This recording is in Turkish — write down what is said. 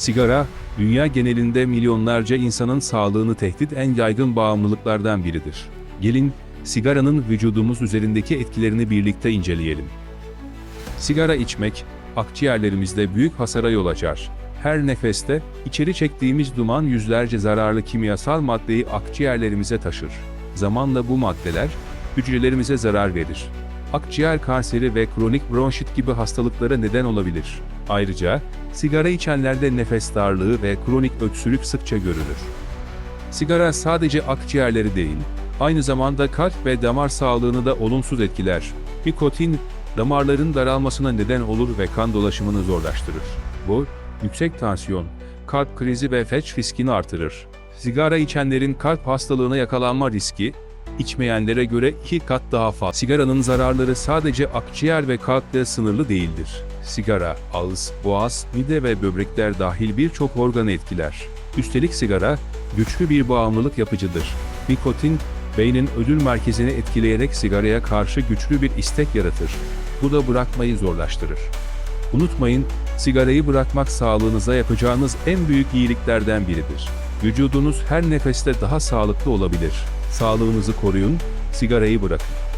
Sigara, dünya genelinde milyonlarca insanın sağlığını tehdit en yaygın bağımlılıklardan biridir. Gelin, sigaranın vücudumuz üzerindeki etkilerini birlikte inceleyelim. Sigara içmek, akciğerlerimizde büyük hasara yol açar. Her nefeste, içeri çektiğimiz duman yüzlerce zararlı kimyasal maddeyi akciğerlerimize taşır. Zamanla bu maddeler, hücrelerimize zarar verir. Akciğer kanseri ve kronik bronşit gibi hastalıklara neden olabilir. Ayrıca, sigara içenlerde nefes darlığı ve kronik öksürük sıkça görülür. Sigara sadece akciğerleri değil, aynı zamanda kalp ve damar sağlığını da olumsuz etkiler. Nikotin, damarların daralmasına neden olur ve kan dolaşımını zorlaştırır. Bu, yüksek tansiyon, kalp krizi ve felç riskini artırır. Sigara içenlerin kalp hastalığına yakalanma riski, içmeyenlere göre iki kat daha fazla. Sigaranın zararları sadece akciğer ve kalple sınırlı değildir. Sigara, ağız, boğaz, mide ve böbrekler dahil birçok organı etkiler. Üstelik sigara, güçlü bir bağımlılık yapıcıdır. Nikotin, beynin ödül merkezini etkileyerek sigaraya karşı güçlü bir istek yaratır. Bu da bırakmayı zorlaştırır. Unutmayın, sigarayı bırakmak sağlığınıza yapacağınız en büyük iyiliklerden biridir. Vücudunuz her nefeste daha sağlıklı olabilir. Sağlığınızı koruyun, sigarayı bırakın.